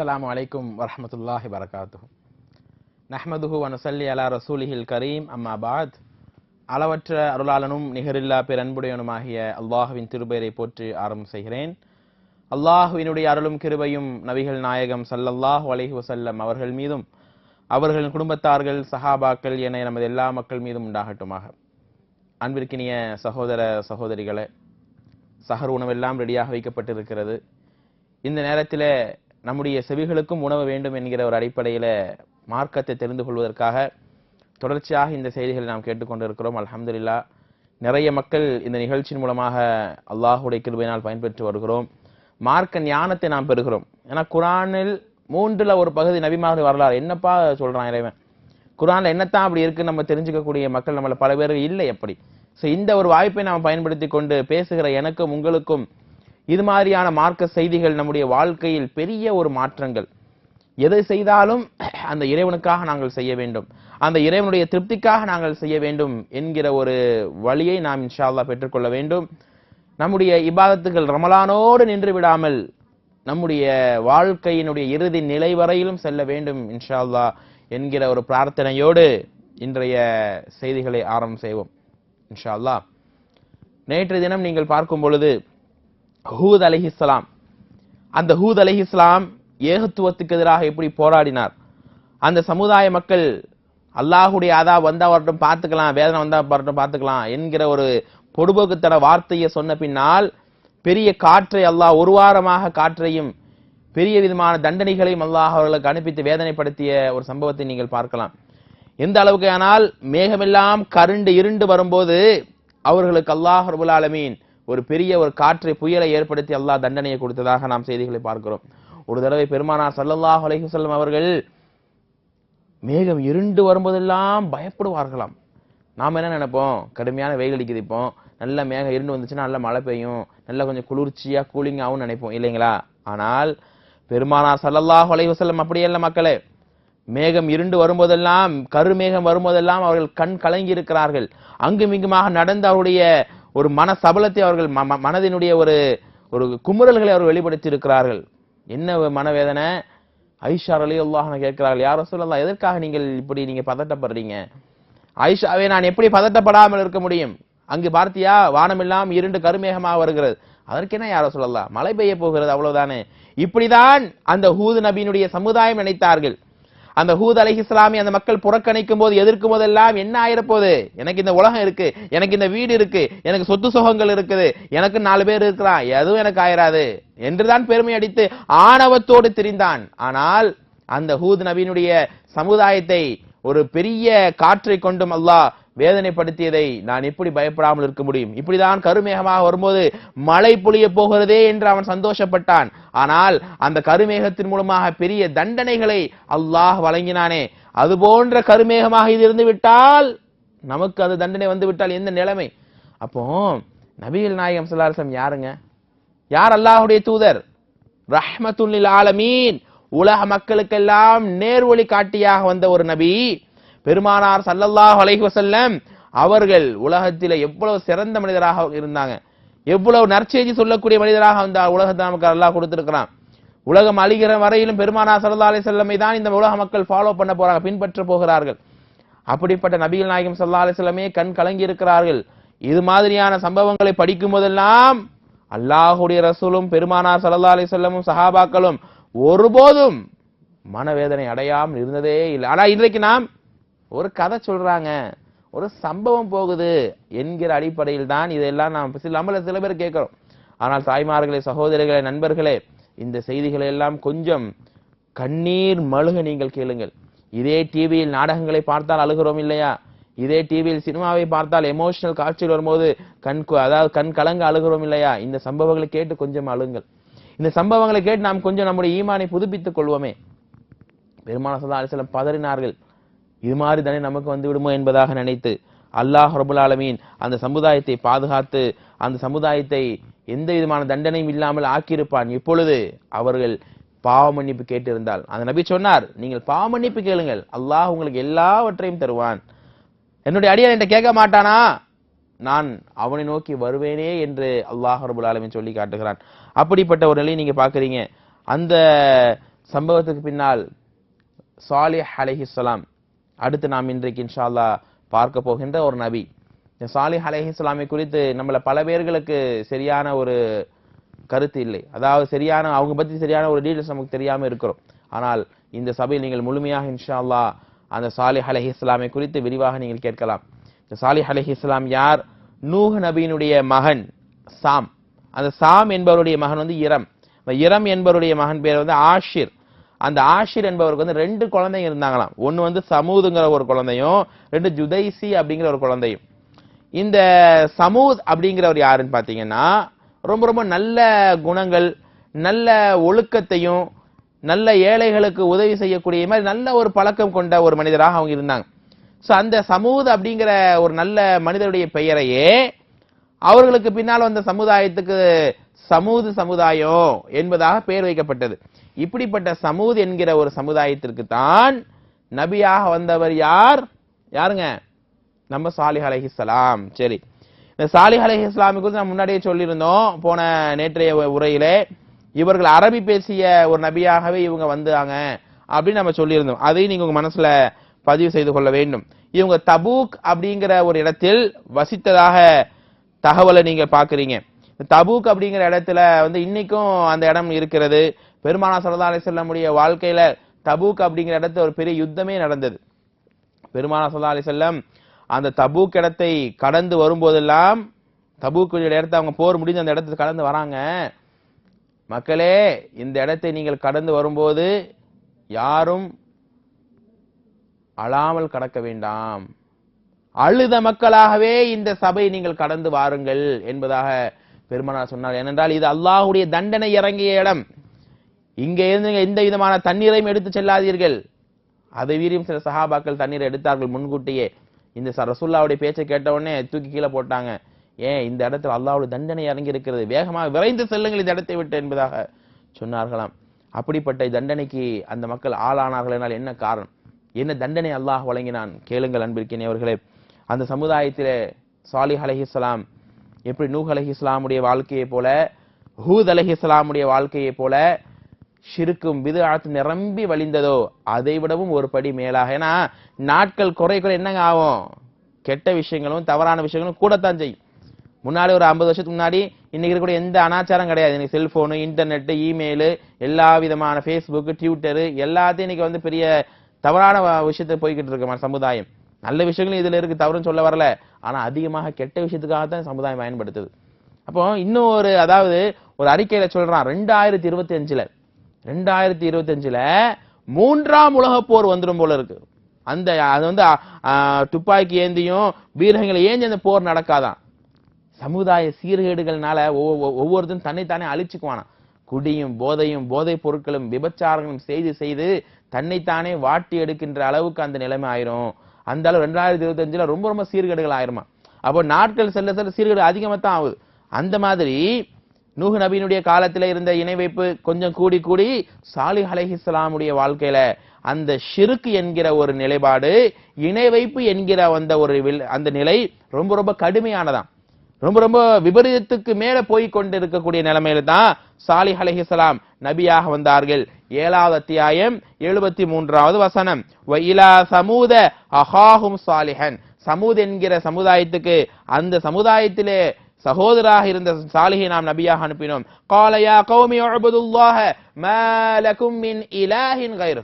அஸ்ஸலாமு அலைக்கும் வரஹ்மத்துல்லாஹி வரகாத்துஹு நஹ்மதுஹு வனுசல்லி அலா ரசூலிஹில் கரீம் அம்மா பாத் அளவற்ற அருளாளனும் நிகரில்லா பேரன்புடையனுமாகிய அல்லாஹுவின் திருப்பெயரை போற்றி ஆரம்பம் செய்கிறேன். அல்லாஹுவினுடைய அருளும் கிருபையும் நபிகள் நாயகம் ஸல்லல்லாஹு அலைஹி வஸல்லம் அவர்கள் மீதும் அவர்களின் குடும்பத்தார்கள் சஹாபாக்கள் என நமது எல்லா மக்கள் மீதும் உண்டாகட்டுமாக. அன்பிற்கினிய சகோதர சகோதரிகளே சஹர் உணவெல்லாம் ரெடியாக வைக்கப்பட்டிருக்கிறது. இந்த நேரத்தில் நம்முடைய செவிகளுக்கும் உணவு வேண்டும் என்கிற ஒரு அடிப்படையில் மார்க்கத்தை தெரிந்து கொள்வதற்காக தொடர்ச்சியாக இந்த செய்திகளை நாம் கேட்டுக்கொண்டிருக்கிறோம். அலமதுல்லா நிறைய மக்கள் இந்த நிகழ்ச்சியின் மூலமாக அல்லாஹுடைய கிருபையினால் பயன்பெற்று வருகிறோம். மார்க்க ஞானத்தை நாம் பெறுகிறோம். ஏன்னா குரானில் மூன்றில் ஒரு பகுதி நபிமாறு வரலாறு. என்னப்பா சொல்கிறான் இறைவன்? குரானில் என்னத்தான் அப்படி இருக்குன்னு நம்ம தெரிஞ்சுக்கக்கூடிய மக்கள் நம்மளை பல பேர் இல்லை அப்படி. ஸோ இந்த ஒரு வாய்ப்பை நாம் பயன்படுத்தி கொண்டு பேசுகிற எனக்கும் உங்களுக்கும் இது மாதிரியான மார்க்க செய்திகள் நம்முடைய வாழ்க்கையில் பெரிய ஒரு மாற்றங்கள். எதை செய்தாலும் அந்த இறைவனுக்காக நாங்கள் செய்ய வேண்டும். அந்த இறைவனுடைய திருப்திக்காக நாங்கள் செய்ய வேண்டும் என்கிற ஒரு வழியை நாம் இன்ஷா பெற்றுக்கொள்ள வேண்டும். நம்முடைய இபாதத்துகள் ரமலானோடு நின்று விடாமல் நம்முடைய வாழ்க்கையினுடைய இறுதி நிலை வரையிலும் செல்ல வேண்டும் இன்ஷா என்கிற ஒரு பிரார்த்தனையோடு இன்றைய செய்திகளை ஆரம்பம் செய்வோம். இன்ஷா நேற்று தினம் நீங்கள் பார்க்கும் பொழுது ஹூத் அலிஹிஸ்லாம் அந்த ஹூத் அலிஹிஸ்லாம் ஏகத்துவத்துக்கு எதிராக எப்படி போராடினார்? அந்த சமுதாய மக்கள் அல்லாஹுடைய அதா வந்தால் வரட்டும் பார்த்துக்கலாம் வேதனை வந்தால் வரட்டும் பார்த்துக்கலாம் என்கிற ஒரு பொடுபோக்குத்தன வார்த்தையை சொன்ன பின்னால் பெரிய காற்றை அல்லாஹ் ஒரு வாரமாக காற்றையும் பெரிய விதமான தண்டனைகளையும் அல்லாஹ் அவர்களுக்கு அனுப்பித்து வேதனைப்படுத்திய ஒரு சம்பவத்தை நீங்கள் பார்க்கலாம். எந்த அளவுக்கு ஆனால் மேகமெல்லாம் கருண்டு இருண்டு வரும்போது அவர்களுக்கு அல்லாஹ் ரபுல் ஆலமீன் ஒரு பெரிய ஒரு காற்றை புயலை ஏற்படுத்தி அல்லாஹ் தண்டனையை கொடுத்ததாக நாம் செய்திகளை பார்க்கிறோம். ஒரு தடவை பெருமானார் சல்லல்லாஹ் அலைஹுசல்லம் அவர்கள் மேகம் இருண்டு வரும்போதெல்லாம் பயப்படுவார்களாம். நாம் என்ன நினைப்போம்? கடுமையான வெயில் அடிக்குது இப்போ. நல்ல மேகம் இருண்டு வந்துச்சுன்னா நல்ல மழை பெய்யும். நல்ல கொஞ்சம் குளிர்ச்சியாக கூலிங் ஆகும் நினைப்போம். இல்லைங்களா? ஆனால் பெருமானார் சல்லல்லாஹ் அலைஹுசல்லம் அப்படியே இல்லை மக்களே. மேகம் இருண்டு வரும்போதெல்லாம் கருமேகம் வரும்போதெல்லாம் அவர்கள் கண் கலங்கி இருக்கிறார்கள். அங்கும் இங்குமாக நடந்த அவருடைய ஒரு மன சபலத்தை அவர்கள் ம- ம- மனதினுடைய ஒரு ஒரு குமுறல்களை அவர் வெளிப்படுத்தி இருக்கிறார்கள் என்ன மனவேதனை? ஐஷா அலி அல்லாஹ் கேட்கிறார்கள் யாரோ சொல்லலாம் எதற்காக நீங்கள் இப்படி நீங்க பதட்டப்படுறீங்க? ஆயிஷாவே நான் எப்படி பதட்டப்படாமல் இருக்க முடியும்? அங்கு பார்த்தியா வானமெல்லாம் இருண்டு கருமேகமாக வருகிறது. அதற்கு என்ன யாரோ சொல்லலாம் மழை பெய்ய போகிறது அவ்வளவுதானே? இப்படிதான் அந்த ஹூது நபியினுடைய சமுதாயம் நினைத்தார்கள். அந்த ஹூத் அலி இஸ்லாமி அந்த மக்கள் புறக்கணிக்கும் போது எதிர்க்கும் போதெல்லாம் என்ன ஆயிரப்போகுது? எனக்கு இந்த உலகம் இருக்கு எனக்கு இந்த வீடு இருக்கு எனக்கு சொத்து சுகங்கள் இருக்குது எனக்கு நாலு பேர் இருக்கிறான் எதுவும் எனக்கு ஆயிராது என்றுதான் பெருமை அடித்து ஆணவத்தோடு திரிந்தான். ஆனால் அந்த ஹூத் நபியினுடைய சமுதாயத்தை ஒரு பெரிய காற்றை கொண்டும் அல்லாஹ் வேதனைப்படுத்தியதை நான் எப்படி பயப்படாமல் இருக்க முடியும்? இப்படிதான் கருமேகமாக வரும்போது மழை பொழிய போகிறதே என்று அவன் சந்தோஷப்பட்டான். ஆனால் அந்த கருமேகத்தின் மூலமாக பெரிய தண்டனைகளை அல்லாஹ் வழங்கினானே. அது போன்ற கருமேகமாக இது இருந்து விட்டால் நமக்கு அது தண்டனை வந்து விட்டால் எந்த நிலைமை? அப்போ நபிகள் நாயகம் சல்லாசம் யாருங்க? யார் அல்லாஹுடைய தூதர்? ரஹ்மத்துல்லில் ஆலமீன். உலக மக்களுக்கெல்லாம் நேர்வழி காட்டியாக வந்த ஒரு நபி பெருமானார் சல்லல்லாஹ் அலைஹி வசல்லம் அவர்கள் உலகத்தில் எவ்வளவு சிறந்த மனிதராக இருந்தாங்க. எவ்வளவு நற்செய்தி சொல்லக்கூடிய மனிதராக அந்த உலகத்தை நமக்கு அல்லாஹ் கொடுத்திருக்கிறான். உலகம் அழிகிற வரையிலும் பெருமானார் சல்லா அலி செல்லமை தான் இந்த உலக மக்கள் ஃபாலோ பண்ண போறாங்க பின்பற்ற போகிறார்கள். அப்படிப்பட்ட நபிகள் நாயகம் சல்லா அலி செல்லமே கண் கலங்கி இருக்கிறார்கள். இது மாதிரியான சம்பவங்களை படிக்கும் போதெல்லாம் அல்லாஹுடைய ரசூலும் பெருமானார் சல்லா அலி செல்லமும் சஹாபாக்களும் ஒருபோதும் மனவேதனை அடையாமல் இருந்ததே இல்லை. ஆனால் இன்றைக்கு நாம் ஒரு கதை சொல்றாங்க. ஒரு சம்பவம் போகுது என்கிற அடிப்படையில் தான் இதெல்லாம் நாம் சில நம்மள சில பேர் கேட்கிறோம். ஆனால் தாய்மார்களே சகோதரிகளே நண்பர்களே இந்த செய்திகளை எல்லாம் கொஞ்சம் கண்ணீர் மழுக நீங்கள் கேளுங்கள். இதே டிவியில் நாடகங்களை பார்த்தால் அழுகிறோம் இல்லையா? இதே டிவியில் சினிமாவை பார்த்தால் எமோஷனல் காட்சிகள் வரும்போது கண் அதாவது கண் கலங்க அழுகிறோம் இல்லையா? இந்த சம்பவங்களை கேட்டு கொஞ்சம் அழுங்கள். இந்த சம்பவங்களை கேட்டு நாம் கொஞ்சம் நம்முடைய ஈமானை புதுப்பித்துக் கொள்வோமே. பெருமான சதா அலிஸ்லம் பதறினார்கள். இது மாதிரி தானே நமக்கு வந்து விடுமோ என்பதாக நினைத்து அல்லாஹ் ரபுல் ஆலமீன் அந்த சமுதாயத்தை பாதுகாத்து அந்த சமுதாயத்தை எந்த விதமான தண்டனையும் இல்லாமல் ஆக்கியிருப்பான். இப்பொழுது அவர்கள் பாவ மன்னிப்பு கேட்டிருந்தால். அந்த நபி சொன்னார் நீங்கள் பாவ மன்னிப்பு கேளுங்கள். அல்லாஹ் உங்களுக்கு எல்லாவற்றையும் தருவான். என்னுடைய அடியார் என்கிட்ட கேட்க மாட்டானா? நான் அவனை நோக்கி வருவேனே என்று அல்லாஹ் ரபுல் ஆலமீன் சொல்லி காட்டுகிறான். அப்படிப்பட்ட ஒரு நிலையை நீங்க பாக்குறீங்க அந்த சம்பவத்துக்கு பின்னால் சாலிஹ் அலஹிஸ்லாம் அடுத்து நாம் இன்றைக்கு இன்ஷா பார்க்க போகின்ற ஒரு நபி. இந்த சாலிஹ் இஸ்லாமை குறித்து நம்மளை பல பேர்களுக்கு சரியான ஒரு கருத்து இல்லை. அதாவது சரியான அவங்க பற்றி சரியான ஒரு டீடைல்ஸ் நமக்கு தெரியாமல் இருக்கிறோம். ஆனால் இந்த சபையில் நீங்கள் முழுமையாக இன்ஷா அல்லாஹ் அந்த சாலிஹ் அலைஹிஸ்ஸலாமை குறித்து விரிவாக நீங்கள் கேட்கலாம். இந்த சாலிஹ் இஸ்லாம் யார்? நூஹ் நபியினுடைய மகன் சாம். அந்த சாம் என்பவருடைய மகன் வந்து இரம். இந்த இரம் என்பவருடைய மகன் பேர் வந்து ஆஷிர். அந்த ஆஷிர் என்பவருக்கு வந்து ரெண்டு குழந்தைங்க இருந்தாங்களாம். ஒன்று வந்து சமூதுங்கிற ஒரு குழந்தையும் ரெண்டு ஜுதைசி அப்படிங்கிற ஒரு குழந்தையும். இந்த சமூத் அப்படிங்கிறவர் யாருன்னு பார்த்தீங்கன்னா ரொம்ப ரொம்ப நல்ல குணங்கள் நல்ல ஒழுக்கத்தையும் நல்ல ஏழைகளுக்கு உதவி செய்யக்கூடிய மாதிரி நல்ல ஒரு பழக்கம் கொண்ட ஒரு மனிதராக அவங்க இருந்தாங்க. ஸோ அந்த சமூத் அப்படிங்கிற ஒரு நல்ல மனிதருடைய பெயரையே அவர்களுக்கு பின்னால் வந்த சமுதாயத்துக்கு சமூது சமுதாயம் என்பதாக பெயர் வைக்கப்பட்டது. இப்படிப்பட்ட சமூத் என்கிற ஒரு சமுதாயத்திற்கு தான் நபியாக வந்தவர் யார்? யாருங்க? நம்ம சாலிஹ் அலஹிஸ்லாம் சரி. இந்த சாலிஹ் இஸ்லாமி குறித்து நான் முன்னாடியே சொல்லியிருந்தோம் போன நேற்றைய உரையிலே இவர்கள் அரபி பேசிய ஒரு நபியாகவே இவங்க வந்தாங்க அப்படின்னு நம்ம சொல்லியிருந்தோம். அதையும் நீங்க உங்க மனசுல பதிவு செய்து கொள்ள வேண்டும். இவங்க தபூக் அப்படிங்கிற ஒரு இடத்தில் வசித்ததாக தகவலை நீங்க பாக்குறீங்க தபூக் அப்படிங்கிற இடத்துல வந்து இன்னைக்கும் அந்த இடம் இருக்கிறது. பெருமானா சல்லா அலிசல்லமுடைய வாழ்க்கையில தபூக் அப்படிங்கிற இடத்துல ஒரு பெரிய யுத்தமே நடந்தது. பெருமானா சல்லா அலிசல்லம் அந்த தபூக் இடத்தை கடந்து வரும்போதெல்லாம் தபூக் இடத்தை அவங்க போர் முடிந்து அந்த இடத்துல கடந்து வராங்க. மக்களே இந்த இடத்தை நீங்கள் கடந்து வரும்போது யாரும் அழாமல் கடக்க வேண்டாம். அழுத மக்களாகவே இந்த சபை நீங்கள் கடந்து வாருங்கள் என்பதாக பெருமனார் சொன்னார். ஏனென்றால் இது அல்லாஹுடைய தண்டனை இறங்கிய இடம். இங்கே இருந்து எந்த விதமான தண்ணீரையும் எடுத்து செல்லாதீர்கள். அதை வீரியம் சில சஹாபாக்கள் தண்ணீரை எடுத்தார்கள் முன்கூட்டியே. இந்த ரசுல்லாவுடைய பேச்சை கேட்டவுடனே தூக்கி கீழே போட்டாங்க. ஏன் இந்த இடத்துல அல்லாவுடைய தண்டனை இறங்கி இருக்கிறது வேகமாக விரைந்து செல்லுங்கள் இந்த இடத்தை விட்டு என்பதாக சொன்னார்களாம். அப்படிப்பட்ட தண்டனைக்கு அந்த மக்கள் ஆளானார்கள் என்றால் என்ன காரணம்? என்ன தண்டனை அல்லாஹ் வழங்கினான்? கேளுங்கள் அன்பிற்கினவர்களே அந்த சமுதாயத்தில் சாலிஹ் அலைஹிஸ்ஸலாம் எப்படி நூஹ் அலைஹிஸ்ஸலாமுடைய வாழ்க்கையை போல ஹூத் இஸ்லாமுடைய வாழ்க்கையை போல ஷிருக்கும் விதுஆத்து நிரம்பி வழிந்ததோ அதை விடவும் ஒரு படி மேலாக. ஏன்னா நாட்கள் குறை குறை என்னங்க ஆகும்? கெட்ட விஷயங்களும் தவறான விஷயங்களும் கூடத்தான் செய்யும். முன்னாடி ஒரு ஐம்பது வருஷத்துக்கு முன்னாடி இன்னைக்கு இருக்கக்கூடிய எந்த அனாச்சாரம் கிடையாது. இன்னைக்கு செல்போனு இன்டர்நெட்டு இமெயிலு எல்லா விதமான ஃபேஸ்புக்கு ட்விட்டரு எல்லாத்தையும் இன்னைக்கு வந்து பெரிய தவறான வ- போய்கிட்டு இருக்கு சமுதாயம். நல்ல விஷயங்களும் இதில் இருக்கு தவறுன்னு சொல்ல வரல. ஆனால் அதிகமாக கெட்ட விஷயத்துக்காக தான் சமுதாயம் பயன்படுத்துது. அப்போ இன்னும் ஒரு அதாவது ஒரு அறிக்கையில் சொல்கிறான் ரெண்டாயிரத்தி இருபத்தி அஞ்சில். ரெண்டாயிரத்தி இருபத்தஞ்சில் மூன்றாம் உலகப் போர் வந்துடும் போல இருக்கு. அந்த அது வந்து துப்பாக்கி ஏந்தியும் பீரகங்களை ஏந்தி அந்த போர் நடக்காதான். சமுதாய சீர்கேடுகள்னால ஒவ்வொ- ஒவ்வொருத்தரும் தன்னைத்தானே அழிச்சுக்குவானா குடியும் போதையும் போதைப் பொருட்களும் விபச்சாரங்களும் செய்து செய்து தன்னைத்தானே வாட்டி எடுக்கின்ற அளவுக்கு அந்த நிலைமை ஆயிரும். அந்த அளவு ரெண்டாயிரத்தி இருபத்தஞ்சுல ரொம்ப ரொம்ப சீர்கேடுகள் ஆயிருமா அப்போ நாட்கள் செல்ல செல்ல சீர்கேடு அதிகமாக தான் ஆகுது. அந்த மாதிரி நூஹ் நபியினுடைய காலத்தில் இருந்த இணை வைப்பு கொஞ்சம் கூடி கூடி சாலிஹ் அலஹிஸ்லாமுடைய வாழ்க்கையில அந்த ஷிருக்கு என்கிற ஒரு நிலைப்பாடு இணை வைப்பு என்கிற அந்த ஒரு வில்- அந்த நிலை ரொம்ப ரொம்ப கடுமையானதான் ரொம்ப ரொம்ப விபரீதத்துக்கு மேல போய் கொண்டு இருக்கக்கூடிய நிலைமையில தான் சாலிஹ் அலஹிஸ்லாம் நபியாக வந்தார்கள். ஏழாவது அத்தியாயம் எழுபத்தி மூன்றாவது வசனம். வயிலா இலா சமூத அஹாஹும் சாலிஹன். சமூத் என்கிற சமுதாயத்துக்கு அந்த சமுதாயத்திலே சகோதராக இருந்த சாலிகை நாம் நபியாக அனுப்பினோம். காலையா கௌமி அழுபதுல்லாக மேலக்கும் மின் இலாஹின் கயிறு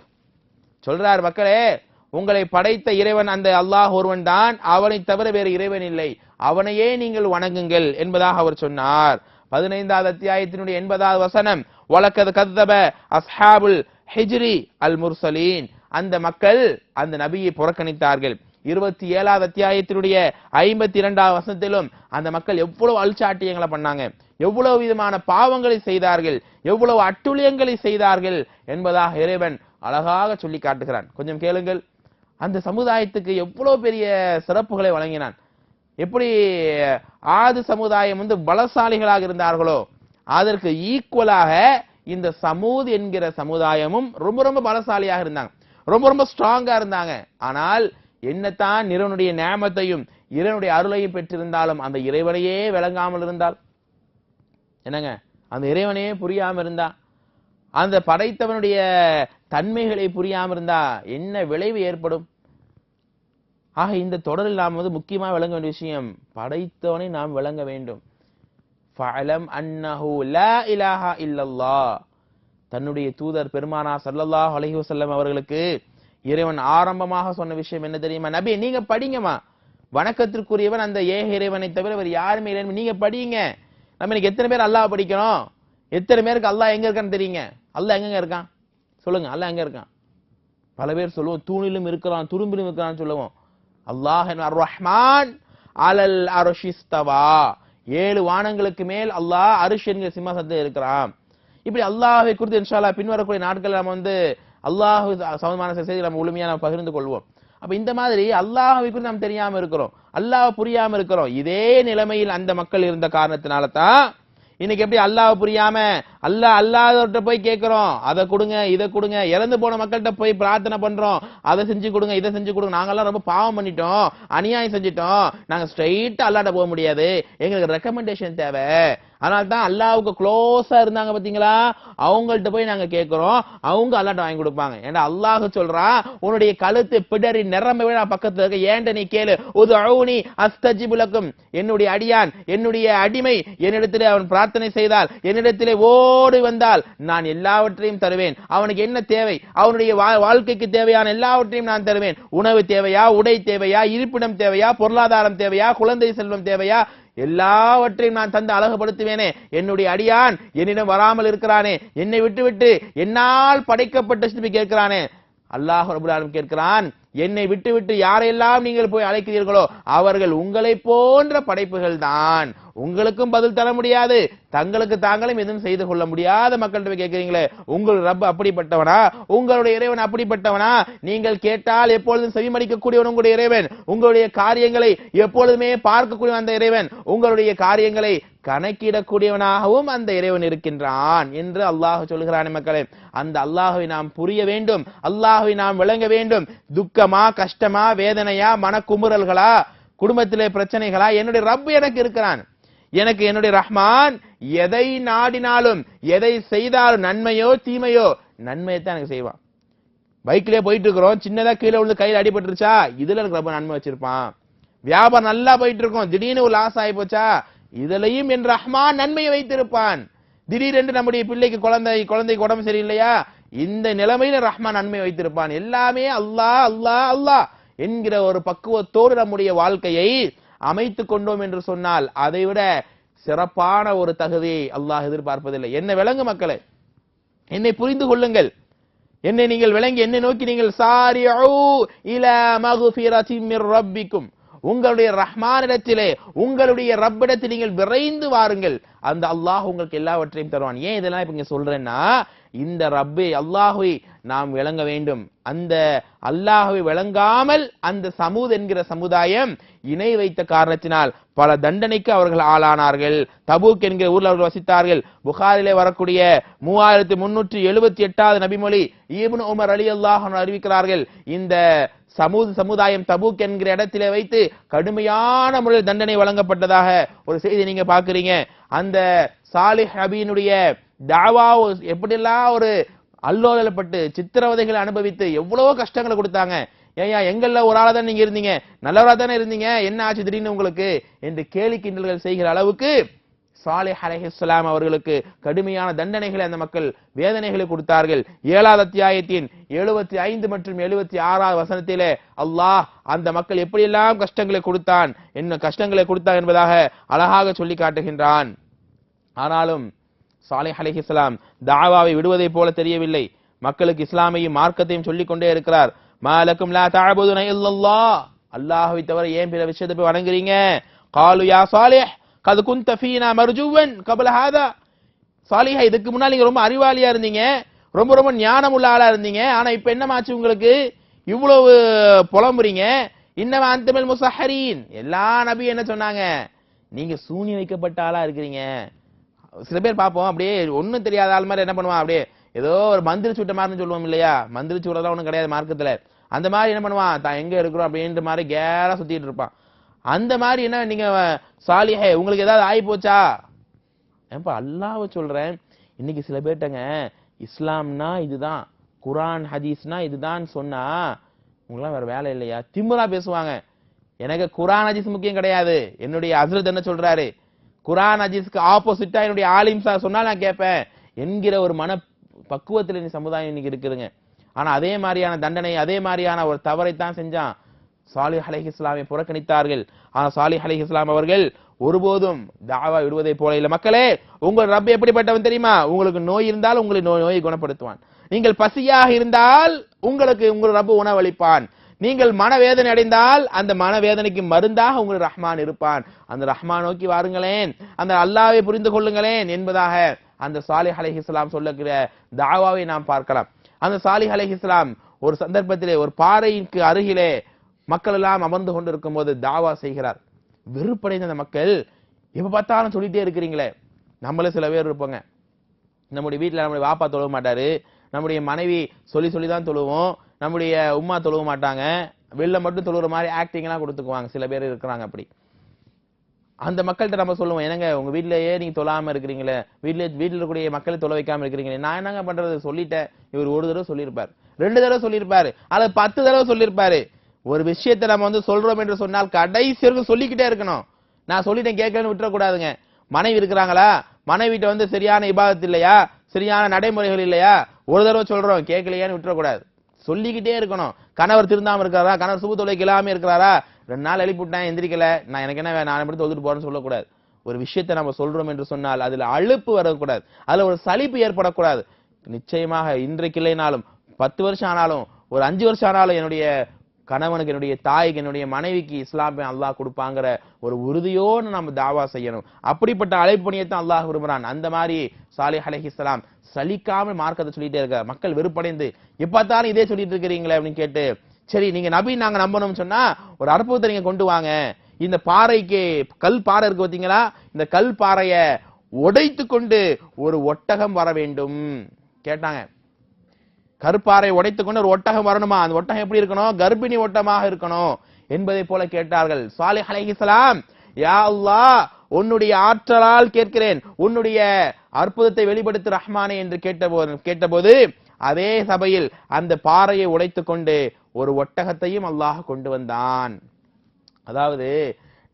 சொல்றார் மக்களே உங்களை படைத்த இறைவன் அந்த அல்லாஹ் ஒருவன் தான். அவனை தவிர வேறு இறைவன் இல்லை. அவனையே நீங்கள் வணங்குங்கள் என்பதாக அவர் சொன்னார். பதினைந்தாவது அத்தியாயத்தினுடைய எண்பதாவது வசனம் வழக்கது கத்தப அஸ்ஹாபுல் ஹிஜ்ரி அல் முர்சலீன். அந்த மக்கள் அந்த நபியை புறக்கணித்தார்கள். இருபத்தி ஏழாவது அத்தியாயத்தினுடைய ஐம்பத்தி இரண்டாவது வசனத்திலும் அந்த மக்கள் எவ்வளவு அல்சாட்டியங்களை பண்ணாங்க? எவ்வளவு விதமான பாவங்களை செய்தார்கள்? எவ்வளவு அட்டுழியங்களை செய்தார்கள்? என்பதாக இறைவன் அழகாக சொல்லி காட்டுகிறான். கொஞ்சம் கேளுங்கள். அந்த சமுதாயத்துக்கு எவ்வளவு பெரிய சிறப்புகளை வழங்கினான். எப்படி ஆது சமுதாயம் வந்து பலசாலிகளாக இருந்தார்களோ அதற்கு ஈக்குவலாக இந்த சமூத் என்கிற சமுதாயமும் ரொம்ப ரொம்ப பலசாலியாக இருந்தாங்க. ரொம்ப ரொம்ப ஸ்ட்ராங்கா இருந்தாங்க. ஆனால் என்னத்தான் இறைவனுடைய நேமத்தையும் இறைவனுடைய அருளையும் பெற்றிருந்தாலும் அந்த இறைவனையே விளங்காமல் இருந்தால்? என்னங்க? அந்த இறைவனையே புரியாமல் இருந்தா அந்த படைத்தவனுடைய தன்மைகளை புரியாமல் இருந்தா என்ன விளைவு ஏற்படும்? ஆக இந்த தொடரில் நாம் வந்து முக்கியமாக விளங்க வேண்டிய விஷயம் படைத்தவனை நாம் விளங்க வேண்டும். ஃபலம் அன்னஹு லா இலாஹா இல்லல்லா தன்னுடைய தூதர் பெருமானா சல்லல்லாஹ் அலஹி வசல்லம் அவர்களுக்கு இறைவன் ஆரம்பமாக சொன்ன விஷயம் என்ன தெரியுமா? நபி நீங்க படிங்கம்மா. வணக்கத்திற்குரியவன் அந்த ஏக இறைவனை தவிர வேறு யாருமே இல்லை நீங்க படிங்க. நம்ம இன்னைக்கு எத்தனை பேர் அல்லாஹ் படிக்கணும்? எத்தனை பேருக்கு அல்லாஹ் எங்க இருக்கான்னு தெரியுங்க? அல்லாஹ் எங்கங்க இருக்கான்? சொல்லுங்க அல்லாஹ் எங்க இருக்கான்? பல பேர் சொல்லுவோம் தூணிலும் இருக்கிறான் துரும்பிலும் இருக்கிறான்னு சொல்லுவோம். அல்லாஹ் அர் ரஹ்மான் அலல் அருஷிஸ்தவா ஏழு வானங்களுக்கு மேல் அல்லாஹ் அரிஷ் என்கிற சிம்மாசனத்தில் இருக்கிறான். இப்படி அல்லாஹை குறித்து இன்ஷால்லா பின்வரக்கூடிய நாட்கள் நம்ம வந்து அல்லாஹு சமமான செய்திகளை நம்ம முழுமையாக நம்ம பகிர்ந்து கொள்வோம். அப்ப இந்த மாதிரி அல்லாஹை குறித்து நாம் தெரியாம இருக்கிறோம். அல்லாஹ் புரியாம இருக்கிறோம். இதே நிலைமையில் அந்த மக்கள் இருந்த காரணத்தினால தான் இன்னைக்கு எப்படி அல்லாஹ் புரியாம அல்லாஹ் அல்லாதவர்கிட்ட போய் கேட்கிறோம். அதை கொடுங்க இதை கொடுங்க. இறந்து போன மக்கள்கிட்ட போய் பிரார்த்தனை பண்றோம். அதை செஞ்சு கொடுங்க இதை செஞ்சு கொடுங்க. நாங்கெல்லாம் ரொம்ப பாவம் பண்ணிட்டோம். அநியாயம் செஞ்சிட்டோம். நாங்க ஸ்ட்ரைட்டா அல்லாட்ட போக முடியாது. எங்களுக்கு ரெக்கமெண்டேஷன் தேவை. அதனால தான் அல்லாவுக்கு க்ளோஸா இருந்தாங்க பாத்தீங்களா அவங்கள்ட்ட போய் நாங்க கேட்கிறோம். அவங்க அல்லாட்ட வாங்கி கொடுப்பாங்க. ஏன்னா அல்லாஹ் சொல்றான் உன்னுடைய கழுத்து பிடரி நிரம்ப நான் பக்கத்துல இருக்க. ஏண்ட நீ கேளு? ஒரு அவுனி அஸ்தஜிபுலக்கும் என்னுடைய அடியான் என்னுடைய அடிமை என்னிடத்திலே அவன் பிரார்த்தனை செய்தால் என்னிடத்திலே ஓடி வந்தால் நான் எல்லாவற்றையும் தருவேன். அவனுக்கு என்ன தேவை? அவனுடைய வாழ்க்கைக்கு தேவையான எல்லாவற்றையும் நான் தருவேன். உணவு தேவையா? உடை தேவையா? இருப்பிடம் தேவையா? பொருளாதாரம் தேவையா? குழந்தை செல்வம் தேவையா? எல்லாவற்றையும் நான் தந்து அழகுபடுத்துவேனே. என்னுடைய அடியான் என்னிடம் வராமல் இருக்கிறானே. என்னை விட்டுவிட்டு என்னால் படைக்கப்பட்ட கேட்கிறானே. அல்லாஹ் ரபுல்லாலும் கேட்கிறான் என்னை விட்டு விட்டு யாரையெல்லாம் நீங்கள் போய் அழைக்கிறீர்களோ அவர்கள் உங்களை போன்ற படைப்புகள் தான். உங்களுக்கும் பதில் தர முடியாது. தங்களுக்கு தாங்களும் எதுவும் செய்து கொள்ள முடியாத மக்கள்கிட்ட போய் கேட்கிறீங்களே உங்கள் ரப் அப்படிப்பட்டவனா? உங்களுடைய இறைவன் அப்படிப்பட்டவனா? நீங்கள் கேட்டால் எப்பொழுதும் செவிமடிக்கக்கூடியவன் உங்களுடைய இறைவன். உங்களுடைய காரியங்களை எப்பொழுதுமே பார்க்கக்கூடிய அந்த இறைவன். உங்களுடைய காரியங்களை கணக்கிடக்கூடியவனாகவும் அந்த இறைவன் இருக்கின்றான் என்று அல்லாஹ் சொல்கிறான் மக்களே. அந்த அல்லாஹுவை நாம் புரிய வேண்டும் அல்லாஹுவை நாம் விளங்க வேண்டும். துக்கமா கஷ்டமா வேதனையா மனக்குமுறல்களா குடும்பத்திலே பிரச்சனைகளா என்னுடைய ரப்பு எனக்கு இருக்கிறான். எனக்கு என்னுடைய ரஹ்மான் எதை நாடினாலும் எதை செய்தாலும் நன்மையோ தீமையோ நன்மையை தான் எனக்கு செய்வான். பைக்லயே போயிட்டு இருக்கிறோம் சின்னதா கீழே விழுந்து கையில் அடிபட்டுருச்சா? இதுல எனக்கு ரொம்ப நன்மை வச்சிருப்பான். வியாபாரம் நல்லா போயிட்டு இருக்கும் திடீர்னு ஒரு லாஸ் ஆகி போச்சா? இதுலையும் என் ரஹ்மான் நன்மையை வைத்திருப்பான். திடீரென்று நம்முடைய பிள்ளைக்கு குழந்தை குழந்தைக்கு உடம்பு சரியில்லையா? இந்த நிலைமையில ரஹ்மான் நன்மை வைத்திருப்பான். எல்லாமே அல்லாஹ் அல்லாஹ் அல்லாஹ் என்கிற ஒரு பக்குவத்தோடு நம்முடைய வாழ்க்கையை அமைத்து கொண்டோம் என்று சொன்னால் அதை விட சிறப்பான ஒரு தகுதியை அல்லாஹ் எதிர்பார்ப்பதில்லை. என்ன விளங்கு மக்களே என்னை புரிந்து கொள்ளுங்கள். என்னை நீங்கள் விளங்கி என்னை நோக்கி நீங்கள் சாரிஉ இல மக்ஃபிரத்தின் ரப்பிக்கும். உங்களுடைய ரஹ்மானிடத்திலே உங்களுடைய ரப்பிடத்தில் நீங்கள் விரைந்து வாருங்கள். அந்த அல்லாஹ் உங்களுக்கு எல்லாவற்றையும் தருவான். ஏன் இதெல்லாம் இப்ப இங்க சொல்றேன்னா இந்த ரப்பை அல்லாஹுவை நாம் விளங்க வேண்டும். அந்த அல்லாஹுவை விளங்காமல் அந்த சமூத் என்கிற சமுதாயம் இணை வைத்த காரணத்தினால் பல தண்டனைக்கு அவர்கள் ஆளானார்கள். தபூக் என்கிற ஊரில் அவர்கள் வசித்தார்கள். புகாரிலே வரக்கூடிய மூவாயிரத்தி முன்னூற்றி எழுபத்தி எட்டாவது நபிமொழி ஈபன் உமர் அலி அல்லாஹ் அறிவிக்கிறார்கள். இந்த சமூக சமுதாயம் தபூக் என்கிற இடத்திலே வைத்து கடுமையான முறையில் தண்டனை வழங்கப்பட்டதாக ஒரு செய்தி நீங்க பாக்குறீங்க அந்த சாலிஹ் நபியினுடைய தாவா எப்படிலாம் ஒரு அல்லோலப்பட்டு சித்திரவதைகளை அனுபவித்து எவ்வளவோ கஷ்டங்களை கொடுத்தாங்க. ஏயா எங்கள்ல ஒரு ஆளா தான் நீங்க இருந்தீங்க. நல்லவரா தானே இருந்தீங்க. என்ன ஆச்சு திடீர்னு உங்களுக்கு? என்று கேலி கிண்டல்கள் செய்கிற அளவுக்கு சாலிஹ் அலைஹிஸ்ஸலாம் அவர்களுக்கு கடுமையான தண்டனைகளை அந்த மக்கள் வேதனைகளை கொடுத்தார்கள். ஏழாவது அத்தியாயத்தின் எழுபத்தி ஐந்து மற்றும் எழுபத்தி ஆறாவது வசனத்திலே அல்லாஹ் அந்த மக்கள் எப்படியெல்லாம் கஷ்டங்களை கொடுத்தான் என்ன கஷ்டங்களை கொடுத்தான் என்பதாக அழகாக சொல்லி காட்டுகின்றான். ஆனாலும் சாலிஹ் அலைஹிஸ்ஸலாம் தாவாவை விடுவதை போல தெரியவில்லை. மக்களுக்கு இஸ்லாமையும் மார்க்கத்தையும் சொல்லிக் கொண்டே இருக்கிறார். மாலக்கும் லா தஅபுதுன இல்லல்லாஹ். அல்லாஹ்வை தவிர ஏன் பிற விஷயத்தை போய் வணங்குறீங்க? காலு யா சாலிஹ். கது குந்த ஃபீனா மர்ஜுவன் கபல ஹாதா சாலிஹா இதுக்கு முன்னாடி நீங்கள் ரொம்ப அறிவாளியாக இருந்தீங்க. ரொம்ப ரொம்ப ஞானம் உள்ள ஆளாக இருந்தீங்க. ஆனால் இப்போ என்னமாச்சு உங்களுக்கு? இவ்வளவு புலம்புறீங்க. இன்னவ அந்தமில் முசஹரீன் எல்லா நபியும் என்ன சொன்னாங்க? நீங்கள் சூனி வைக்கப்பட்ட ஆளாக இருக்கிறீங்க. சில பேர் பார்ப்போம். அப்படியே ஒன்றும் தெரியாத ஆள் மாதிரி என்ன பண்ணுவான்? அப்படியே ஏதோ ஒரு மந்திரி சூட்ட மாதிரின்னு சொல்லுவோம் இல்லையா? மந்திரி சூடெல்லாம் ஒன்றும் கிடையாது மார்க்கத்தில். அந்த மாதிரி என்ன பண்ணுவான்? தான் எங்கே இருக்கிறோம்? அப்படின்ற மாதிரி கேராக சுற்றிட்டு இருப்பான். அந்த மாதிரி என்ன நீங்க சாலிஹே உங்களுக்கு ஏதாவது ஆகி போச்சா ஏன்பா அல்லாவை சொல்றேன். இன்னைக்கு சில பேர்ட்டங்க இஸ்லாம்னா இதுதான் குரான் ஹதீஸ்னா இதுதான் சொன்னா உங்களாம் வேற வேலை இல்லையா? திமிரா பேசுவாங்க. எனக்கு குரான் ஹதீஸ் முக்கியம் கிடையாது. என்னுடைய அசரத் என்ன சொல்றாரு? குரான் ஹதீஸ்க்கு ஆப்போசிட்டா என்னுடைய ஆலிம் சார் சொன்னா நான் கேட்பேன் என்கிற ஒரு மன பக்குவத்தில் இந்த சமுதாயம் இன்னைக்கு இருக்குதுங்க. ஆனா அதே மாதிரியான தண்டனை அதே மாதிரியான ஒரு தவறை தான் செஞ்சான். சாலி அலைஹி இஸ்லாமை புறக்கணித்தார்கள். ஆனால் சாலி அலைஹி இஸ்லாம் அவர்கள் ஒருபோதும் தாவா விடுவதை போல இல்லை. மக்களே உங்கள் ரப் எப்படிப்பட்டவன் தெரியுமா? உங்களுக்கு நோய் இருந்தால் உங்களை நோய் நோயை குணப்படுத்துவான். நீங்கள் பசியாக இருந்தால் உங்களுக்கு உங்கள் ரப்பு உணவளிப்பான். நீங்கள் மனவேதனை அடைந்தால் அந்த மனவேதனைக்கு மருந்தாக உங்கள் ரஹ்மான் இருப்பான். அந்த ரஹ்மான் நோக்கி வாருங்களேன். அந்த அல்லாவை புரிந்து கொள்ளுங்களேன் என்பதாக அந்த சாலிஹ் அலைஹி இஸ்லாம் சொல்லுகிற தாவாவை நாம் பார்க்கலாம். அந்த சாலிஹ் அலைஹி இஸ்லாம் ஒரு சந்தர்ப்பத்திலே ஒரு பாறைக்கு அருகிலே மக்கள் எல்லாம் அமர்ந்து கொண்டிருக்கும் போது தாவா செய்கிறார். வெறுப்படைந்த அந்த மக்கள் எப்ப பார்த்தாலும் சொல்லிட்டே இருக்கிறீங்களே நம்மளே சில பேர் இருப்போங்க. நம்முடைய வீட்டில் நம்முடைய வாப்பா தொழுவ மாட்டாரு நம்முடைய மனைவி சொல்லி சொல்லி தான் தொழுவோம் நம்முடைய உம்மா தொழுவ மாட்டாங்க வெளில மட்டும் தொழுகிற மாதிரி ஆக்டிங்லாம் கொடுத்துக்குவாங்க சில பேர் இருக்கிறாங்க அப்படி. அந்த மக்கள்கிட்ட நம்ம சொல்லுவோம் என்னங்க உங்க வீட்டிலேயே நீங்க தொழாம இருக்கிறீங்களே வீட்ல வீட்டில் இருக்கக்கூடிய மக்களை தொலை வைக்காம இருக்கிறீங்களே நான் என்னங்க பண்றது? சொல்லிட்டேன். இவர் ஒரு தடவை சொல்லியிருப்பார். ரெண்டு தடவை சொல்லியிருப்பாரு. அல்லது பத்து தடவை சொல்லியிருப்பாரு. ஒரு விஷயத்தை நம்ம வந்து சொல்றோம் என்று சொன்னால் கடைசி வரைக்கும் சொல்லிக்கிட்டே இருக்கணும். நான் சொல்லிட்டேன் கேட்கலன்னு விட்டுறக்கூடாதுங்க. மனைவி இருக்கிறாங்களா? மனைவிட்ட வந்து சரியான இபாதத்து இல்லையா? சரியான நடைமுறைகள் இல்லையா? ஒரு தடவை சொல்றோம் கேட்கலையான்னு விட்டுறக்கூடாது. சொல்லிக்கிட்டே இருக்கணும். கணவர் திருந்தாம இருக்கிறாரா? கணவர் சுப தொலைக்கு இல்லாமல் இருக்கிறாரா? ரெண்டு நாள் எழுப்பிவிட்டேன் எந்திரிக்கல. நான் எனக்கு என்ன வே- நான் எப்படி தொழுதுட்டு போறேன்னு சொல்லக்கூடாது. ஒரு விஷயத்தை நம்ம சொல்றோம் என்று சொன்னால் அதுல அலுப்பு வரக்கூடாது. அதுல ஒரு சலிப்பு ஏற்படக்கூடாது. நிச்சயமாக இன்றைக்கு இல்லைனாலும் பத்து வருஷம் ஆனாலும் ஒரு அஞ்சு வருஷம் ஆனாலும் என்னுடைய கணவனுக்கு என்னுடைய தாய்க்கு என்னுடைய மனைவிக்கு இஸ்லாமை அல்லாஹ் கொடுப்பாங்கிற ஒரு உறுதியோடு நம்ம தாவா செய்யணும். அப்படிப்பட்ட அழைப்பணியத்தான் அல்லாஹ் விரும்புகிறான் அந்த மாதிரி சாலி அலஹி அலைஹிஸ்ஸலாம் சலிக்காமல் மார்க்கத்தை சொல்லிட்டே இருக்க மக்கள் வெறுப்படைந்து எப்பத்தாலும் இதே சொல்லிட்டு இருக்கிறீங்களே? அப்படின்னு கேட்டு சரி நீங்க நபி நாங்க நம்பணும்னு சொன்னா ஒரு அற்புதத்தை நீங்க கொண்டு வாங்க. இந்த பாறைக்கு கல் பாறை இருக்கு பார்த்தீங்களா? இந்த கல் பாறைய உடைத்து கொண்டு ஒரு ஒட்டகம் வர வேண்டும். கேட்டாங்க. கருப்பாறை உடைத்துக் கொண்டு ஒரு ஒட்டகம் வரணுமா? அந்த ஒட்டகம் எப்படி இருக்கணும்? கர்ப்பிணி ஒட்டமாக இருக்கணும் என்பதை போல கேட்டார்கள். சாலிஹ் அலைஹிஸ்ஸலாம் யா அல்லாஹ் உன்னுடைய ஆற்றலால் கேட்கிறேன். உன்னுடைய அற்புதத்தை வெளிப்படுத்து ரஹ்மானே என்று கேட்டபோது கேட்டபோது அதே சபையில் அந்த பாறையை உடைத்துக் கொண்டு ஒரு ஒட்டகத்தையும் அல்லாஹ் கொண்டு வந்தான். அதாவது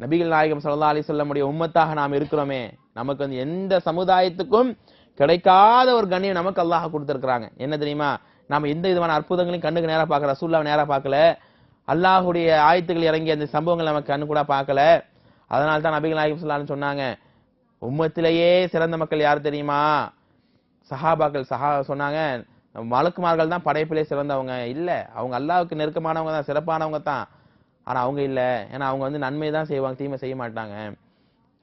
நபிகள் நாயகம் சல்லா அலி சொல்லமுடைய உம்மத்தாக நாம் இருக்கிறோமே நமக்கு வந்து எந்த சமுதாயத்துக்கும் கிடைக்காத ஒரு கண்ணியம் நமக்கு அல்லாஹ் கொடுத்துருக்குறாங்க. என்ன தெரியுமா? நாம் எந்த விதமான அற்புதங்களையும் கண்ணுக்கு நேராக பார்க்கல ரசூல்லாவை நேராக பார்க்கல. அல்லாஹ்வுடைய ஆயத்துக்கள் இறங்கிய அந்த சம்பவங்கள் நமக்கு கண்ணு கூட பார்க்கல. அதனால தான் நபிகள் நாயகம் சொல்லான்னு சொன்னாங்க உம்மத்திலேயே சிறந்த மக்கள் யார் தெரியுமா? சஹாபாக்கள் சஹா சொன்னாங்க மலக்குமார்கள் தான் படைப்பிலே சிறந்தவங்க. இல்லை அவங்க அல்லாவுக்கு நெருக்கமானவங்க தான் சிறப்பானவங்க தான். ஆனால் அவங்க இல்லை ஏன்னா அவங்க வந்து நன்மை தான் செய்வாங்க தீமை செய்ய மாட்டாங்க.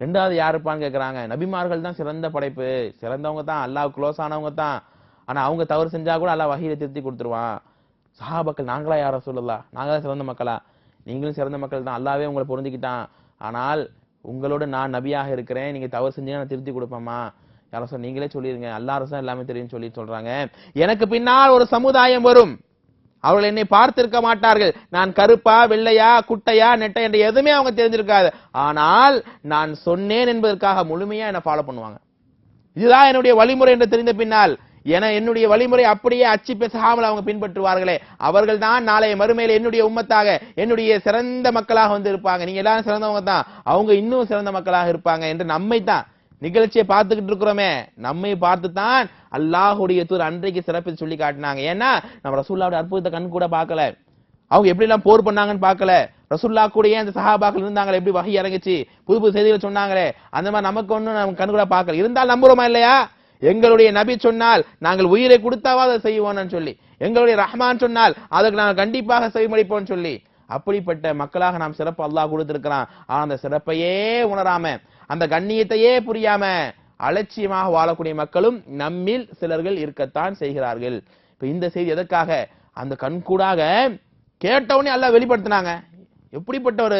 ரெண்டாவது யாருப்பான்னு கேட்குறாங்க நபிமார்கள் தான் சிறந்த படைப்பு. சிறந்தவங்க தான் அல்லாஹ் க்ளோஸ் ஆனவங்க தான். ஆனால் அவங்க தவறு செஞ்சா கூட அல்லா வகையில திருத்தி கொடுத்துருவான். சஹாபக்கள் நாங்களா யார சொல்லலாம் நாங்க சிறந்த மக்களா? நீங்களும் சிறந்த மக்கள் தான். அல்லாவே உங்களை பொருந்திக்கிட்டான். ஆனால் உங்களோட நான் நபியாக இருக்கிறேன். நீங்க தவறு செஞ்சீங்கன்னா நான் திருத்தி கொடுப்பேம்மா. யாரும் நீங்களே சொல்லிடுங்க அல்லா அரசு எல்லாமே தெரியும் சொல்லி சொல்றாங்க. எனக்கு பின்னால் ஒரு சமுதாயம் வரும். அவர்கள் என்னை பார்த்திருக்க மாட்டார்கள். நான் கருப்பா வெள்ளையா குட்டையா நெட்டை என்று எதுவுமே அவங்க தெரிஞ்சிருக்காது. ஆனால் நான் சொன்னேன் என்பதற்காக முழுமையா என்னை ஃபாலோ பண்ணுவாங்க. இதுதான் என்னுடைய வழிமுறை என்று தெரிந்த பின்னால். என என்னுடைய வழிமுறை அப்படியே அச்சு பேசாமல் அவங்க பின்பற்றுவார்களே. அவர்கள் தான் நாளைய மறுமையில் என்னுடைய உம்மத்தாக என்னுடைய சிறந்த மக்களாக வந்து இருப்பாங்க. நீங்க எல்லாரும் சிறந்தவங்க தான். அவங்க இன்னும் சிறந்த மக்களாக இருப்பாங்க என்று நம்மை தான் நிகழ்ச்சியை பார்த்துக்கிட்டு இருக்கிறோமே. நம்மை பார்த்து தான் அல்லாஹுடைய தூர் அன்றைக்கு சிறப்பு சொல்லி காட்டினாங்க. ஏன்னா நம்ம ரசூல்லாவுடைய அற்புதத்தை கண் கூட பார்க்கல. அவங்க எப்படி எல்லாம் போர் பண்ணாங்கன்னு பார்க்கல. ரசுல்லா கூடயே அந்த சஹாபாக்கள் இருந்தாங்களே எப்படி வகை இறங்குச்சு புது புது செய்திகள் சொன்னாங்களே. அந்த மாதிரி நமக்கு ஒன்றும் நம்ம கண் கூட பார்க்கல. இருந்தால் நம்புறோமா இல்லையா? எங்களுடைய நபி சொன்னால் நாங்கள் உயிரை கொடுத்தாவா அதை செய்வோம்னு சொல்லி. எங்களுடைய ரஹ்மான் சொன்னால் அதற்கு நாங்கள் கண்டிப்பாக செய்முடிப்போம் சொல்லி. அப்படிப்பட்ட மக்களாக நாம் சிறப்பு அல்லாஹ் கொடுத்திருக்கிறான். ஆனால் அந்த சிறப்பையே உணராம அந்த கண்ணியத்தையே புரியாம அலட்சியமாக வாழக்கூடிய மக்களும் நம்மில் சிலர்கள் இருக்கத்தான் செய்கிறார்கள். இப்ப இந்த செய்தி எதற்காக? அந்த கண்கூடாக கேட்டவுடனே எல்லாம் வெளிப்படுத்தினாங்க. எப்படிப்பட்ட ஒரு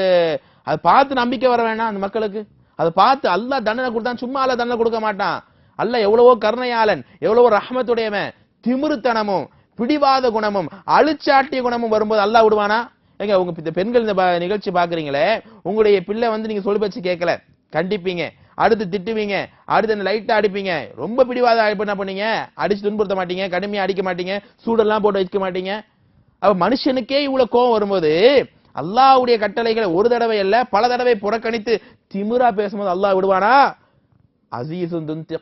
அதை பார்த்து நம்பிக்கை வர வேணாம் அந்த மக்களுக்கு. அதை பார்த்து அல்லா தண்டனை கொடுத்தான் சும்மா அல்ல தண்டனை கொடுக்க மாட்டான். அல்ல எவ்வளவோ கருணையாளன் எவ்வளவோ ரஹமத்துடையவன் திமிருத்தனமும் பிடிவாத குணமும் அழிச்சாட்டிய குணமும் வரும்போது அல்லாஹ் விடுவானா? ஏங்க உங்க இந்த பெண்கள் இந்த நிகழ்ச்சி பாக்குறீங்களே உங்களுடைய பிள்ளை வந்து நீங்க சொல்லி வச்சு கேட்கல. கண்டிப்பீங்க. அடுத்து திட்டுவீங்க. அடுத்து லைட்டா அடிப்பீங்க. ரொம்ப பிடிவாத என்ன பண்ணீங்க? அடிச்சு துன்புறுத்த மாட்டீங்க கடுமையா அடிக்க மாட்டீங்க சூடெல்லாம் போட்டு வைக்க மாட்டீங்க. அப்ப மனுஷனுக்கே இவ்வளவு கோவம் வரும்போது அல்லாஹ்வுடைய கட்டளைகளை ஒரு தடவை அல்ல பல தடவை புறக்கணித்து திமிரா பேசும்போது அல்லாஹ் விடுவானா? அசீசுன்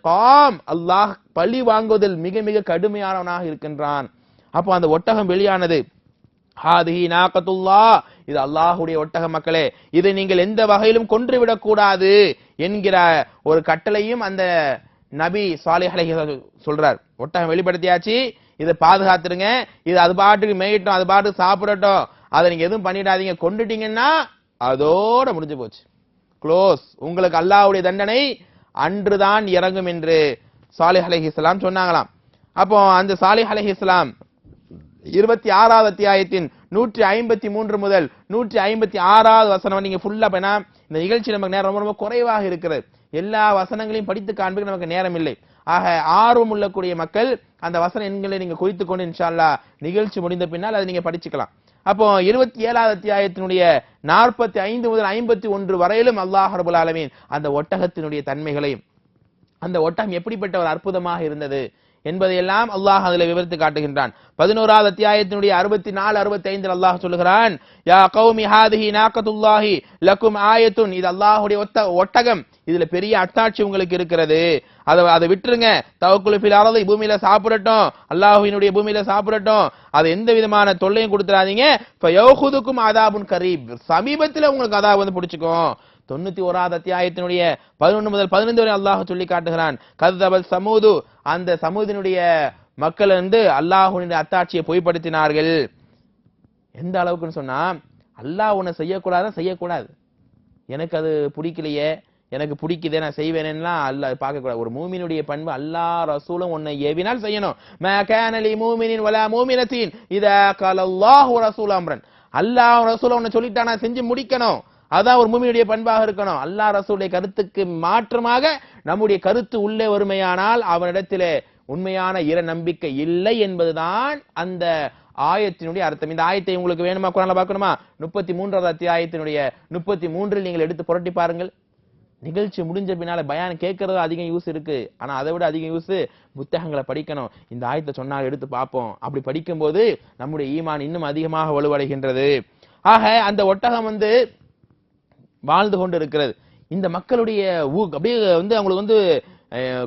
அல்லாஹ் பழி வாங்குவதில் மிக மிக கடுமையானவனாக இருக்கின்றான். அப்போ அந்த ஒட்டகம் வெளியானது ஹாதிஹி நாகத்துல்லா. இது அல்லாஹ்வுடைய ஒட்டக மக்களே. இதை நீங்கள் எந்த வகையிலும் கொன்றுவிடக் கூடாது என்கிற ஒரு கட்டளையும் அந்த நபி சாலை அலைஹி சொல்றார். ஒட்டகம் வெளிப்படுத்தியாச்சு. இதை பாதுகாத்துருங்க இது அது பாட்டுக்கு மேயிட்டோம் அது பாட்டுக்கு சாப்பிடட்டும். அதை நீங்க எதுவும் பண்ணிடாதீங்க. கொண்டுட்டீங்கன்னா அதோட முடிஞ்சு போச்சு. க்ளோஸ் உங்களுக்கு அல்லாஹுடைய தண்டனை அன்றுதான் இறங்கும் என்று சாலிஹ் அலைஹிஸ்ஸலாம் சொன்னாங்களாம். அப்போ அந்த சாலிஹ் அலைஹிஸ்ஸலாம் இருபத்தி ஆறாவது அத்தியாயத்தின் நூற்றி ஐம்பத்தி மூன்று முதல் நூற்றி ஐம்பத்தி ஆறாவது வசனம் நீங்க ஃபுல்லா பண்ணா இந்த நிகழ்ச்சி நமக்கு நேரம் ரொம்ப ரொம்ப குறைவாக இருக்கிறது. எல்லா வசனங்களையும் படித்து காண்பதற்கு நமக்கு நேரம் இல்லை. ஆக ஆர்வம் உள்ளக்கூடிய மக்கள் அந்த வசன எண்களை நீங்க குறித்து கொண்டு இன்ஷால்லா நிகழ்ச்சி முடிந்த பின்னால் அதை நீங்க படிச்சுக்கலாம். அப்போ இருபத்தி ஏழாவது அத்தியாயத்தினுடைய நாற்பத்தி ஐந்து முதல் ஐம்பத்தி ஒன்று வரையிலும் அல்லாஹ் ரபுல் ஆலமீன் அந்த ஒட்டகத்தினுடைய தன்மைகளையும் அந்த ஒட்டகம் எப்படிப்பட்ட ஒரு அற்புதமாக இருந்தது என்பதையெல்லாம் அல்லாஹ் அதில் விவரித்து காட்டுகின்றான். பதினோராவது அத்தியாயத்தினுடைய அறுபத்தி நாலு அறுபத்தி ஐந்தில் அல்லாஹ் சொல்லுகிறான் யா கௌமி ஹாதிஹி நாக்கத்துல்லாஹி லக்கும் ஆயத்துன். இது அல்லாஹுடைய ஒத்த ஒட்டகம். இதுல பெரிய அத்தாட்சி உங்களுக்கு இருக்கிறது. அதை அதை விட்டுருங்க. தவக்குழுப்பில் அறதை பூமியில சாப்பிடட்டும். அல்லாஹுவினுடைய பூமியில சாப்பிடட்டும். அது எந்த விதமான தொல்லையும் கொடுத்துறாதீங்க. இப்ப யோகுதுக்கும் அதாபுன் கரீப். சமீபத்தில் உங்களுக்கு அதாப் வந்து பிடிச்சிக்கும். தொண்ணூத்தி ஓராவது அத்தியாயத்தினுடைய பதினொன்று முதல் பதினைந்து வரை அல்லாஹ் சொல்லி காட்டுகிறான். கதபல் சமூது. அந்த சமூதினுடைய மக்கள் வந்து அல்லாஹுடைய அத்தாட்சியை பொய்ப்படுத்தினார்கள். எந்த அளவுக்குன்னு சொன்னா அல்லாஹ் உன்னை செய்யக்கூடாதா? செய்யக்கூடாது. எனக்கு அது பிடிக்கலையே எனக்கு பிடிக்குதே நான் செய்வேனேன்னா அல்ல பார்க்கக்கூடாது. ஒரு மூமினுடைய பண்பு அல்லாஹ் ரசூலும் உன்னை ஏவினால் செய்யணும். மா மூமினின் வலா மூமினத்தின். இதா கலல்லாஹு ரசூல் அம்ரன். அல்லாஹ் ரசூல உன்னை சொல்லிட்டானா செஞ்சு முடிக்கணும். அதான் ஒரு மூமியுடைய பண்பாக இருக்கணும். அல்லாஹ் ரசூலுடைய கருத்துக்கு மாற்றமாக நம்முடைய கருத்து உள்ளே வறுமையானால் அவனிடத்திலே உண்மையான இர நம்பிக்கை இல்லை என்பதுதான் அந்த ஆயத்தினுடைய அர்த்தம். இந்த ஆயத்தை உங்களுக்கு வேணுமா? குரான்ல பார்க்கணுமா? முப்பத்தி மூன்றாவது அத்தியாயத்தினுடைய முப்பத்தி மூன்றில் நீங்கள் எடுத்து புரட்டி பாருங்கள். நிகழ்ச்சி முடிஞ்ச பின்னால பயான் கேட்கறது அதிகம் யூஸ் இருக்கு. ஆனா அதை விட அதிகம் யூஸ் புத்தகங்களை படிக்கணும். இந்த ஆயத்தை சொன்னால் எடுத்து பார்ப்போம். அப்படி படிக்கும்போது நம்முடைய ஈமான் இன்னும் அதிகமாக வலுவடைகின்றது. ஆக அந்த ஒட்டகம் வந்து வாழ்ந்து கொண்டு இருக்கிறது இந்த மக்களுடைய ஊ- அப்படியே வந்து அவங்களுக்கு வந்து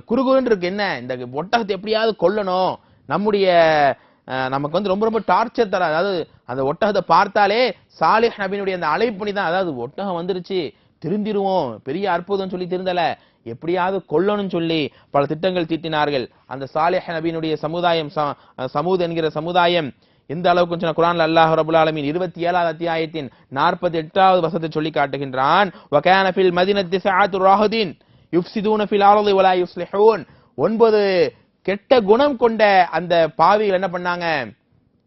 குறுகுன்னு இருக்கு என்ன? இந்த ஒட்டகத்தை எப்படியாவது கொல்லணும். நம்முடைய நமக்கு வந்து ரொம்ப ரொம்ப டார்ச்சர் தர அதாவது அந்த ஒட்டகத்தை பார்த்தாலே சாலிஹ் நபினுடைய அந்த அழைப்புணி தான். அதாவது ஒட்டகம் வந்துருச்சு திருந்திருவோம். பெரிய அற்புதம் சொல்லி திருந்தல. எப்படியாவது கொல்லணும்னு சொல்லி பல திட்டங்கள் தீட்டினார்கள். அந்த சாலிஹ் நபியினுடைய சமுதாயம் ச- சமூத் என்கிற சமுதாயம் எந்த அளவுக்கு சொன்ன குரான் அல்லாஹ் ரபுல் ஆலமின் இருபத்தி ஏழாவது அத்தியாயத்தின் நாற்பத்தி எட்டாவது வசத்தை சொல்லி காட்டுகின்றான். வகான மதினத்தி சஆத்து ராஹுதீன் யுஃப்சிதூன ஃபில் ஆரதி வலா யுஸ்லிஹூன் ஒன்பது கெட்ட குணம் கொண்ட அந்த பாவிகள் என்ன பண்ணாங்க?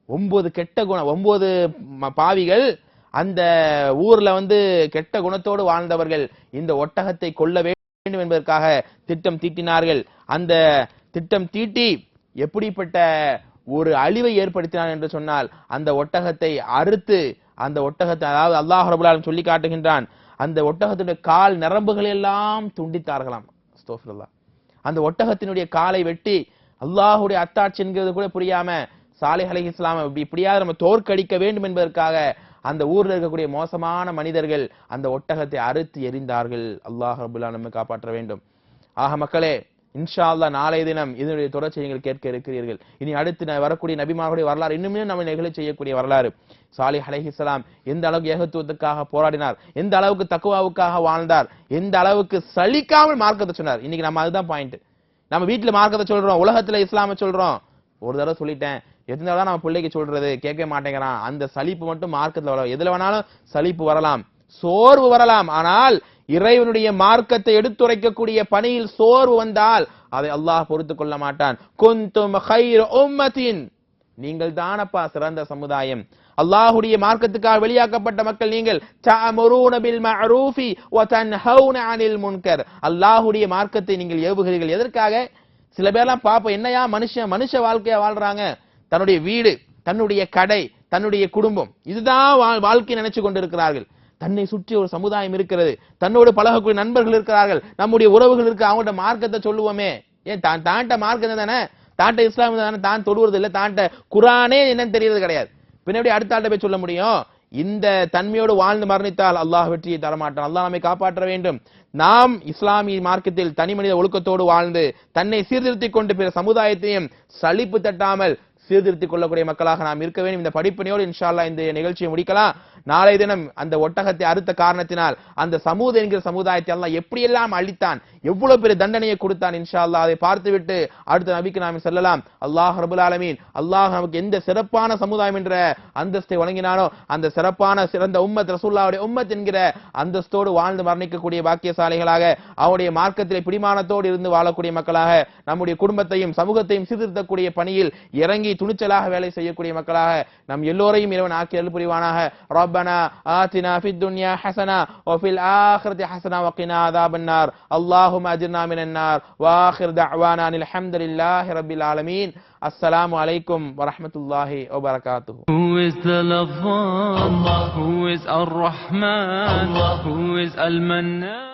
ஒன்பது கெட்ட குணம் ஒன்பது பாவிகள் அந்த ஊர்ல வந்து கெட்ட குணத்தோடு வாழ்ந்தவர்கள் இந்த ஒட்டகத்தை கொல்ல வேண்டும் என்பதற்காக திட்டம் தீட்டினார்கள். அந்த திட்டம் தீட்டி எப்படிப்பட்ட ஒரு அழிவை ஏற்படுத்தினான் என்று சொன்னால் அந்த ஒட்டகத்தை அறுத்து அந்த ஒட்டகத்தை அதாவது அல்லாஹ் ரபுல்லாலும் சொல்லி காட்டுகின்றான் அந்த ஒட்டகத்தினுடைய கால் நரம்புகள் எல்லாம் துண்டித்தார்களாம். அந்த ஒட்டகத்தினுடைய காலை வெட்டி அல்லாஹுடைய அத்தாட்சி என்கிறது கூட புரியாம சாலை அலைஹி இஸ்லாம் இப்படியாவது நம்ம தோற்கடிக்க வேண்டும் என்பதற்காக அந்த ஊரில் இருக்கக்கூடிய மோசமான மனிதர்கள் அந்த ஒட்டகத்தை அறுத்து எறிந்தார்கள். அல்லாஹ் ரபுல்லா நம்ம காப்பாற்ற வேண்டும். ஆக மக்களே இன்ஷா அல்லா நாளைய தினம் இதனுடைய தொடர்ச்சி நீங்கள் கேட்க இருக்கிறீர்கள். இனி அடுத்து ந- வரக்கூடிய நபிமார்களுடைய வரலாறு இன்னுமே நம்ம நிகழ செய்யக்கூடிய வரலாறு. சாலி அலைஹிஸ்ஸலாம் எந்த அளவுக்கு ஏகத்துவத்துக்காக போராடினார்? எந்த அளவுக்கு தக்குவாவுக்காக வாழ்ந்தார்? எந்த அளவுக்கு சலிக்காமல் மார்க்கத்தை சொன்னார்? இன்னைக்கு நம்ம அதுதான் பாயிண்ட் நம்ம வீட்டுல மார்க்கத்தை சொல்றோம் உலகத்துல இஸ்லாம சொல்றோம். ஒரு தடவை சொல்லிட்டேன். எத்தனை தடவை நம்ம பிள்ளைக்கு சொல்றது? கேட்க மாட்டேங்கிறான். அந்த சலிப்பு மட்டும் மார்க்கத்துல வரலாம் எதுல வேணாலும் சலிப்பு வரலாம். சோர்வு வரலாம். ஆனால் இறைவனுடைய மார்க்கத்தை எடுத்துரைக்கக்கூடிய பணியில் சோர்வு வந்தால் அதை அல்லாஹ் பொறுத்து கொள்ள மாட்டான். குந்தும் நீங்கள் தானப்பா சிறந்த சமுதாயம். அல்லாஹுடைய மார்க்கத்துக்காக வெளியாக்கப்பட்ட மக்கள் நீங்கள் அனில் முன்கர் அல்லாஹுடைய மார்க்கத்தை நீங்கள் ஏவுகிறீர்கள். எதற்காக? சில பேர்லாம் பாப்போம் என்னையா மனுஷன் மனுஷ வாழ்க்கையா வாழ்றாங்க? தன்னுடைய வீடு தன்னுடைய கடை தன்னுடைய குடும்பம் இதுதான் வா- வாழ்க்கை நினைச்சு கொண்டிருக்கிறார்கள். தன்னை சுற்றி ஒரு சமுதாயம் இருக்கிறது. தன்னோடு பழகக்கூடிய நண்பர்கள் இருக்கிறார்கள். நம்முடைய உறவுகள் இருக்கு அவங்கள்ட்ட மார்க்கத்தை சொல்லுவோமே. ஏன் தான் தாண்ட மார்க்கம் தானே? தாண்ட இஸ்லாம் தானே? தான் தொடுவது இல்லை தாண்ட குரானே என்னன்னு தெரியறது கிடையாது. பின்னாடி அடுத்த ஆள்கிட்ட போய் சொல்ல முடியும்? இந்த தன்மையோடு வாழ்ந்து மரணித்தால் அல்லாஹ் வெற்றியை தரமாட்டான். அல்லாஹ் நம்மை காப்பாற்ற வேண்டும். நாம் இஸ்லாமிய மார்க்கத்தில் தனி மனித ஒழுக்கத்தோடு வாழ்ந்து தன்னை சீர்திருத்திக் கொண்டு பிற சமுதாயத்தையும் சலிப்பு தட்டாமல் சீர்திருத்திக் கொள்ளக்கூடிய மக்களாக நாம் இருக்க வேண்டும். இந்த படிப்பினையோடு இன்ஷால்லா இந்த நிகழ்ச்சியை முடிக்கலாம். நாளைய தினம் அந்த ஒட்டகத்தை அறுத்த காரணத்தினால் அந்த சமூக என்கிற சமுதாயத்தை எல்லாம் எப்படியெல்லாம் அழித்தான் எவ்வளவு பெரிய தண்டனையை கொடுத்தான் இன்ஷா அல்லா அதை பார்த்துவிட்டு அடுத்த நபிக்கு நாம் செல்லலாம். அல்லாஹ் ரபுல் ஆலமீன் அல்லாஹ் நமக்கு எந்த சிறப்பான சமுதாயம் என்ற அந்தஸ்தை வழங்கினானோ அந்த சிறப்பான சிறந்த உம்மத் ரசூல்லாவுடைய உம்மத் என்கிற அந்தஸ்தோடு வாழ்ந்து மரணிக்கக்கூடிய பாக்கியசாலைகளாக அவருடைய மார்க்கத்திலே பிடிமானத்தோடு இருந்து வாழக்கூடிய மக்களாக நம்முடைய குடும்பத்தையும் சமூகத்தையும் சீர்திருத்தக்கூடிய பணியில் இறங்கி துணிச்சலாக வேலை செய்யக்கூடிய மக்களாக நம் எல்லோரையும் இறைவன் ஆக்கி அருள் புரிவானாக. ربنا آتنا في الدنيا حسنة وفي الآخرة حسنة وقنا عذاب النار اللهم أجرنا من النار وآخر دعوانا أن الحمد لله رب العالمين السلام عليكم ورحمة الله وبركاته Who is the lover? Who is Ar-Rahman? Who is Al-Mannan?